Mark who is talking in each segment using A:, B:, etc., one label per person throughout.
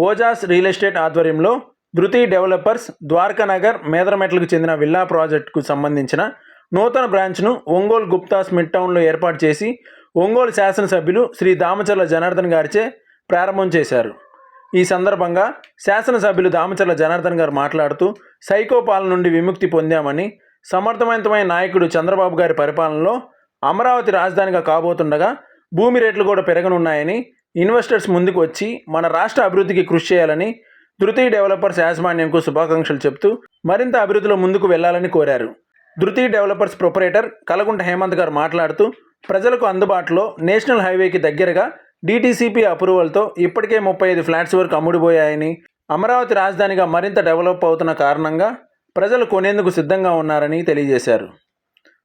A: Ojas real estate ఆధ్వర్యంలో ధృతి developers Dwarakanagar మేదరమెట్లకు చెందిన విల్లా ప్రాజెక్టుకు సంబంధించిన నూతన బ్రాంచ్ను ఒంగోలు గుప్తాస్ మిడ్ టౌన్లో ఏర్పాటు చేసి ఒంగోలు శాసనసభ్యులు శ్రీ దామచర్ల జనార్దన్ గారిచే ప్రారంభం చేశారు. ఈ సందర్భంగా శాసనసభ్యులు దామచర్ల జనార్దన్ గారు మాట్లాడుతూ సైకోపాల నుండి విముక్తి పొందామని సమర్థవంతమైన నాయకుడు చంద్రబాబు గారి పరిపాలనలో అమరావతి రాజధానిగా కాబోతుండగా భూమి రేట్లు కూడా పెరగనున్నాయని ఇన్వెస్టర్స్ ముందుకు వచ్చి మన రాష్ట్ర అభివృద్ధికి కృషి చేయాలని ధృతి డెవలపర్స్ యాజమాన్యంకు శుభాకాంక్షలు చెప్తూ మరింత అభివృద్ధిలో ముందుకు వెళ్ళాలని కోరారు. ధృతి డెవలపర్స్ ప్రొపరేటర్ కలగుంట హేమంత్ గారు మాట్లాడుతూ ప్రజలకు అందుబాటులో నేషనల్ హైవేకి దగ్గరగా డీటీసీపీ అప్రూవల్తో ఇప్పటికే ముప్పై ఐదు ఫ్లాట్స్ వరకు అమ్ముడుపోయాయని అమరావతి రాజధానిగా మరింత డెవలప్ అవుతున్న కారణంగా ప్రజలు కొనేందుకు సిద్ధంగా ఉన్నారని తెలియజేశారు.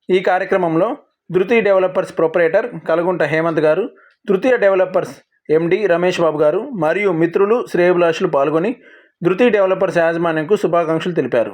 A: ఈ కార్యక్రమంలో ధృతి డెవలపర్స్ ప్రొపరేటర్ కలగుంట హేమంత్ గారు తృతీయ డెవలపర్స్ ఎండి రమేష్ బాబు గారు మరియు మిత్రులు శ్రేయభిలాషులు పాల్గొని ధృతి డెవలపర్స్ యాజమాన్యంకు శుభాకాంక్షలు తెలిపారు.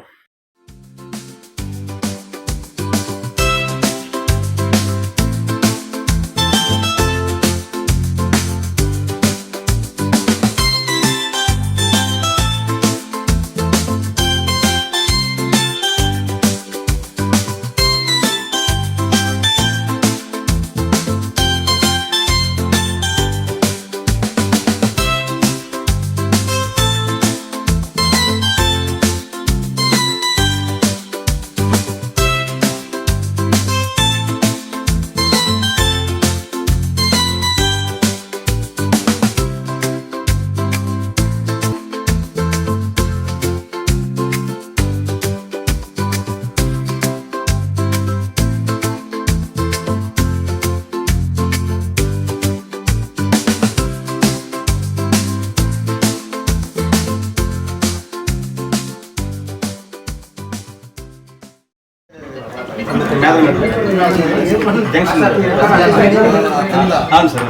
B: అవును సార్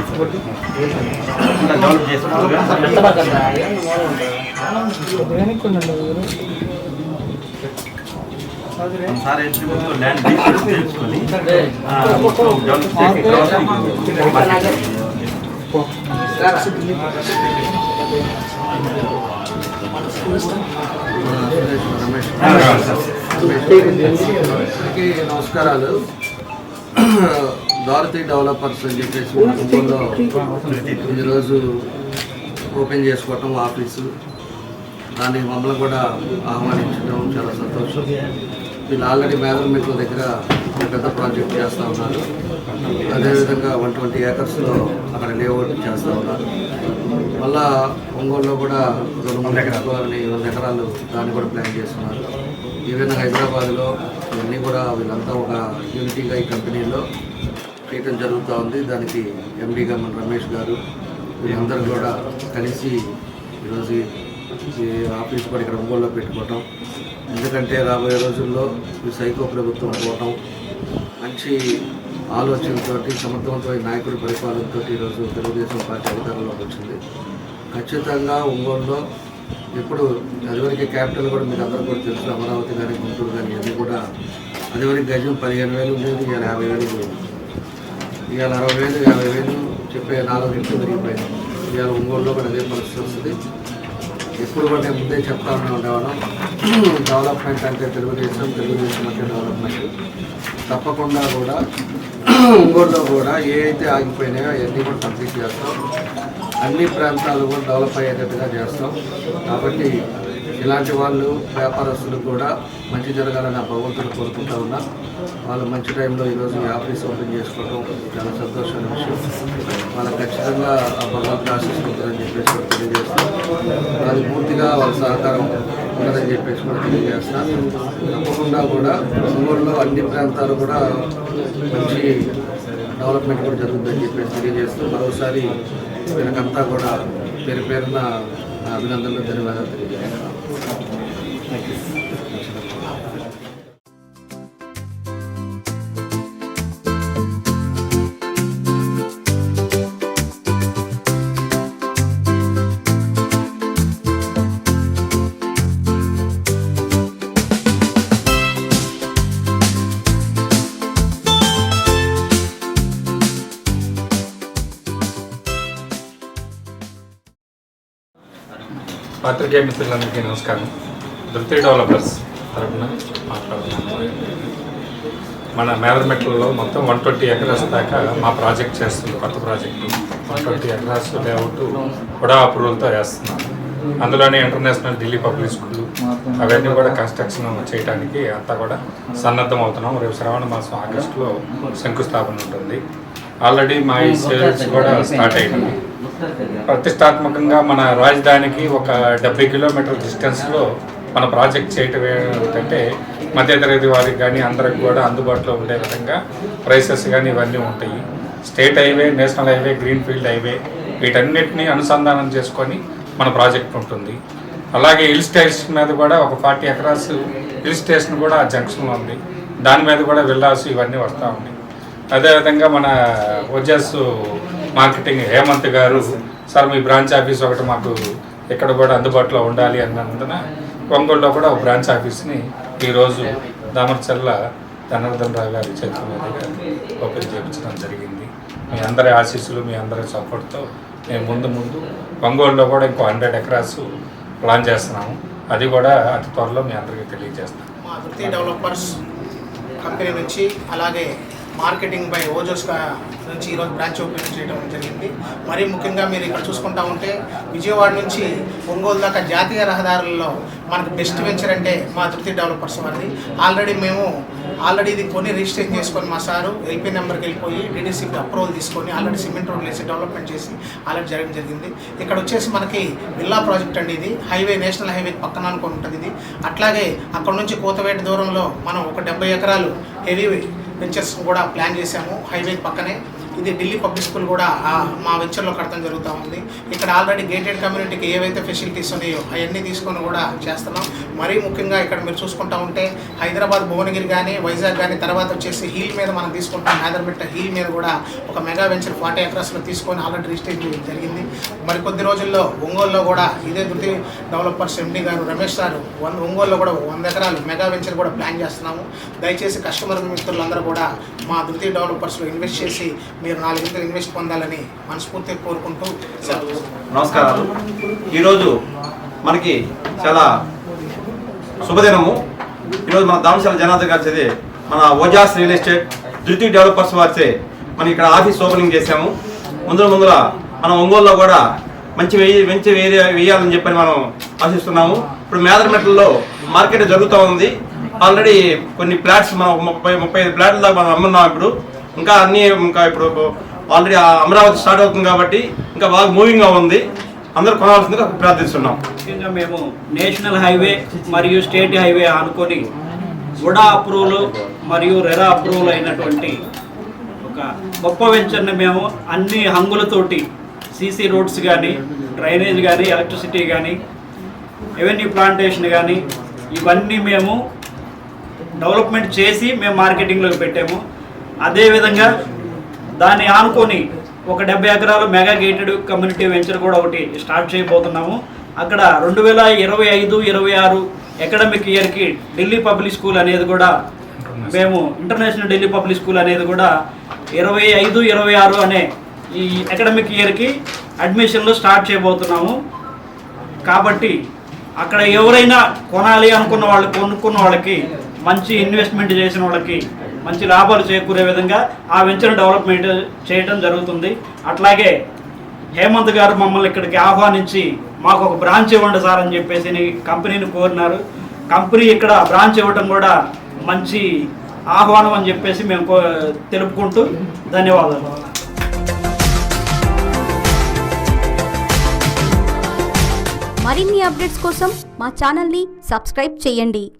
B: ఇంకా డెవలప్ చేసుకోవాలి సార్ ఎంట్రీ ముందు ల్యాండ్ డీటెయిల్స్ తెలుసుకొని ఆ, మొత్తం డెవలప్ చేసిన తర్వాత మీకు మార్కెట్
C: అందరికీ నమస్కారాలు. భారతీ డెవలపర్స్ అని చెప్పేసి కుటుంబంలో ఈరోజు ఓపెన్ చేసుకోవటం ఆఫీసు. దాన్ని మమ్మల్ని కూడా ఆహ్వానించడం చాలా సంతోషం. వీళ్ళు ఆల్రెడీ మేదర్మెట్ల దగ్గర ఒక పెద్ద ప్రాజెక్ట్ చేస్తూ ఉన్నారు. అదేవిధంగా వన్ ట్వంటీ ఏకర్స్లో అక్కడ లేఅవుట్ చేస్తూ ఉన్నారు. మళ్ళా ఒంగోలులో కూడా రెండు మూడు ఎకరాలని వంద ఎకరాలు దాన్ని కూడా ప్లాన్ చేస్తున్నారు. ఈవెన్ హైదరాబాద్లో ఇవన్నీ కూడా వీళ్ళంతా ఒక యూనిటీగా ఈ కంపెనీలో చేయటం జరుగుతూ ఉంది. దానికి ఎండీగా మన రమేష్ గారు వీళ్ళందరూ కూడా కలిసి ఈరోజు ఈ ఆఫీస్ కూడా ఇక్కడ ఒంగోలులో పెట్టుకోవటం. ఎందుకంటే రాబోయే రోజుల్లో ఈ సైకో ప్రభుత్వం పోవటం మంచి ఆలోచనతోటి సమర్థవంతమైన నాయకుడి పరిపాలనతో ఈరోజు తెలుగుదేశం పార్టీ అధికారంలోకి వచ్చింది. ఖచ్చితంగా ఒంగోలులో ఇప్పుడు అదివరకు క్యాపిటల్ కూడా మీకు అందరూ కూడా తెలుసు అమరావతి కానీ గుంటూరు కానీ ఇవన్నీ కూడా అదివరకు గజం పదిహేను వేలు ఉండేది ఇవాళ యాభై వేలు ఉండేది. ఇవాళ అరవై వేలు యాభై వేలు చెప్పే నాలుగు ఇంట్లు పెరిగిపోయింది. ఇవాళ ఒంగోలులో కూడా అదే పరిస్థితి వస్తుంది. ఎప్పుడు కూడా నేను ముందే చెప్తా ఉండేవాళ్ళం. డెవలప్మెంట్ అంటే తెలుగుదేశం తెలుగుదేశం అంటే డెవలప్మెంట్ తప్పకుండా కూడా ఒంగోలులో కూడా ఏ అయితే ఆగిపోయినాయో అవన్నీ కూడా కంప్లీట్ చేస్తాం. అన్ని ప్రాంతాలు కూడా డెవలప్ అయ్యేటట్టుగా చేస్తాం. కాబట్టి ఇలాంటి వాళ్ళు వ్యాపారస్తులు కూడా మంచి జరగాలని ఆ భగవంతుడు కోరుకుంటా ఉన్నా. వాళ్ళు మంచి టైంలో ఈరోజు ఈ ఆఫీస్ ఓపెన్ చేసుకోవడం చాలా సంతోషమైన విషయం. వాళ్ళకి ఖచ్చితంగా ఆ భగవంతుడు ఆశిస్తుందని చెప్పేసి కూడా తెలియజేస్తాం. అది పూర్తిగా వాళ్ళ సహకారం ఉందని చెప్పేసి కూడా తెలియజేస్తాను తప్పకుండా కూడా ఊళ్ళో అన్ని ప్రాంతాలు కూడా మంచి డెవలప్మెంట్ కూడా జరుగుతుందని చెప్పేసి తెలియజేస్తూ మరోసారి వీళ్ళకంతా కూడా పేరు పేరున अभिनंदन धन्यवाद
D: పత్రికే మిత్రులందరికీ నమస్కారం. ధృతి డెవలపర్స్ తరఫున మాట్లాడుతున్నాను. మన మేదరమెట్లలో మొత్తం వన్ ట్వంటీ ఎకరాస్ దాకా మా ప్రాజెక్ట్ చేస్తుంది కొత్త project. One twenty acres layout కూడా అప్రూవల్తో వేస్తున్నాము అందులోనే ఇంటర్నేషనల్ ఢిల్లీ పబ్లిక్ స్కూల్ అవన్నీ కూడా కన్స్ట్రక్షన్ చేయడానికి అంతా కూడా సన్నద్ధం అవుతున్నాం. రేపు శ్రావణ మాసం ఆగస్టులో శంకుస్థాపన ఉంటుంది. ఆల్రెడీ మా ఈ సేల్స్ కూడా స్టార్ట్ అయినాయి ప్రతిష్టాత్మకంగా మన రాజధానికి ఒక డెబ్బై కిలోమీటర్ డిస్టెన్స్లో మన ప్రాజెక్ట్ చేయటం ఏంటంటే మధ్యతరగతి వారికి కానీ అందరికి కూడా అందుబాటులో ఉండే విధంగా ప్రైసెస్ కానీ ఇవన్నీ ఉంటాయి. State highway national highway greenfield highway వీటన్నిటిని అనుసంధానం చేసుకొని మన ప్రాజెక్ట్ ఉంటుంది. అలాగే హిల్ స్టేషన్ మీద కూడా ఒక ఫార్టీ ఎకరాస్ హిల్ స్టేషన్ కూడా ఆ జంక్షన్లో ఉంది. దాని మీద కూడా విల్లాస్ ఇవన్నీ వస్తూ ఉన్నాయి. అదేవిధంగా మన ఓజస్ మార్కెటింగ్ హేమంత్ గారు సార్ మీ బ్రాంచ్ ఆఫీస్ ఒకటి మాకు ఇక్కడ కూడా అందుబాటులో ఉండాలి అన్నందున ఒంగోలులో కూడా ఒక బ్రాంచ్ ఆఫీస్ని ఈరోజు దామర్చల్ల ధనార్దన్ రావు గారి చేతుల మీదుగా ఓపెన్ చేయించడం జరిగింది. మీ అందరి ఆశీస్సులు మీ అందరి సపోర్ట్తో మేము ముందు ముందు ఒంగోలులో కూడా ఇంకో హండ్రెడ్ ఎకరాస్ ప్లాన్ చేస్తున్నాము. అది కూడా అతి త్వరలో మీ అందరికీ తెలియజేస్తాం.
E: మా డెవలపర్స్ కంపెనీ నుంచి అలాగే మార్కెటింగ్ బై ఓజోస్ నుంచి ఈరోజు బ్రాంచ్ ఓపెన్ చేయడం జరిగింది. మరీ ముఖ్యంగా మీరు ఇక్కడ చూసుకుంటా ఉంటే విజయవాడ నుంచి ఒంగోలు దాకా జాతీయ రహదారుల్లో మనకు బెస్ట్ వెంచర్ అంటే మా తృప్తి డెవలపర్స్ వారిది. ఆల్రెడీ మేము ఆల్రెడీ ఇది కొని రిజిస్ట్రేషన్ చేసుకొని మా సారు ఎల్పీ నెంబర్కి వెళ్ళిపోయి టీడీసీకి అప్రూవల్ తీసుకొని ఆల్రెడీ సిమెంట్ రోడ్లు వేసి డెవలప్మెంట్ చేసి ఆల్రెడీ జరగడం జరిగింది. ఇక్కడ వచ్చేసి మనకి విల్లా ప్రాజెక్ట్ అండి ఇది. హైవే నేషనల్ హైవే పక్కన అనుకుని ఉంటుంది ఇది. అట్లాగే అక్కడ నుంచి కోతవేట దూరంలో మనం ఒక డెబ్బై ఎకరాలు హెవీ వెంచర్స్ కూడా ప్లాన్ చేశాము. హైవే పక్కనే ఇది ఢిల్లీ పబ్లిక్ స్కూల్ కూడా మా వెంచర్లో కడతాం జరుగుతూ ఉంది ఇక్కడ ఆల్రెడీ గేటెడ్ కమ్యూనిటీకి ఏవైతే ఫెసిలిటీస్ ఉన్నాయో అవన్నీ తీసుకొని కూడా చేస్తున్నాం. మరీ ముఖ్యంగా ఇక్కడ మీరు చూసుకుంటా ఉంటే హైదరాబాద్ భువనగిరి కానీ వైజాగ్ కానీ తర్వాత వచ్చేసి హీల్ మీద మనం తీసుకుంటాం. మేదర్బెట్ట హీల్ మీద కూడా ఒక మెగా వెంచర్ ఫార్టీ ఎకరాస్లో తీసుకొని ఆల్రెడీ రిజిస్ట్రేషన్ చేయడం జరిగింది. మరి కొద్ది రోజుల్లో ఒంగోలులో కూడా ఇదే ధృతి డెవలపర్స్ ఎండి గారు రమేష్ సార్ వన్ ఒంగోలులో కూడా వంద ఎకరాలు మెగా వెంచర్ కూడా ప్లాన్ చేస్తున్నాము. దయచేసి కస్టమర్ మిత్రులందరూ కూడా మా ధృతి డెవలపర్స్లో ఇన్వెస్ట్ చేసి మీరు నాలుగింతలు ఇన్వెస్ట్ పొందాలని మనస్ఫూర్తిగా కోరుకుంటూ
F: నమస్కారాలు. ఈరోజు మనకి చాలా శుభదినము. ఈరోజు మన దామశాల జనార్దన్ గారి చదివి మన Ojas real estate Dhruti developers వారిచే మనం ఇక్కడ ఆఫీస్ ఓపెనింగ్ చేశాము. ముందుల ముందుల మన ఒంగోలులో కూడా మంచి వెయ్యి మంచి వేయ వేయాలని చెప్పని మనం ఆశిస్తున్నాము. ఇప్పుడు మేదరమెట్లలో మార్కెట్ జరుగుతూ ఉంది. ఆల్రెడీ కొన్ని ప్లాట్స్ మనం ముప్పై ముప్పై ఐదు ప్లాట్ల దాకా మనం అమ్మున్నాం ఇప్పుడు. ఇంకా అన్ని ఇంకా ఇప్పుడు ఆల్రెడీ అమరావతి స్టార్ట్ అవుతుంది కాబట్టి ఇంకా బాగా మూవింగ్గా ఉంది. అందరూ కొనాల్సిందిగా ప్రార్థిస్తున్నాం.
G: ముఖ్యంగా మేము నేషనల్ హైవే మరియు స్టేట్ హైవే అనుకొని ఉడా అప్రూవల్ మరియు రెరా అప్రూవల్ అయినటువంటి ఒక గొప్ప వెంచర్ని మేము అన్ని హంగులతోటి సీసీ రోడ్స్ కానీ డ్రైనేజ్ కానీ ఎలక్ట్రిసిటీ కానీ రెవెన్యూ ప్లాంటేషన్ కానీ ఇవన్నీ మేము డెవలప్మెంట్ చేసి మేము మార్కెటింగ్లోకి పెట్టాము. అదేవిధంగా దాన్ని ఆనుకొని ఒక డెబ్బై ఎకరాలు మెగా గేటెడ్ కమ్యూనిటీ వెంచర్ కూడా ఒకటి స్టార్ట్ చేయబోతున్నాము. అక్కడ రెండు వేల ఇరవై ఐదు ఇరవై ఆరు అకాడమిక్ ఇయర్కి ఢిల్లీ పబ్లిక్ స్కూల్ అనేది కూడా మేము ఇంటర్నేషనల్ ఢిల్లీ పబ్లిక్ స్కూల్ అనేది కూడా ఇరవై ఐదు ఇరవై ఆరు అనే ఈ అకాడమిక్ ఇయర్కి అడ్మిషన్లు స్టార్ట్ చేయబోతున్నాము. కాబట్టి అక్కడ ఎవరైనా కొనాలి అనుకున్న వాళ్ళు కొనుక్కున్న వాళ్ళకి మంచి ఇన్వెస్ట్మెంట్ చేసిన వాళ్ళకి మంచి లాభాలు చేకూరే విధంగా ఆ వెంచర్ డెవలప్మెంట్ చేయడం జరుగుతుంది. అట్లాగే హేమంత్ గారు మమ్మల్ని ఇక్కడికి ఆహ్వానించి మాకు ఒక బ్రాంచ్ ఇవ్వండి సార్ అని చెప్పేసి కంపెనీని కోరినారు. కంపెనీ ఇక్కడ బ్రాంచ్ ఇవ్వడం కూడా మంచి ఆహ్వానం అని చెప్పేసి మేము కో- తెలుపుకుంటూ ధన్యవాదాలు.
H: మరిన్ని అప్డేట్స్ కోసం మా ఛానల్ని సబ్స్క్రైబ్ చేయండి.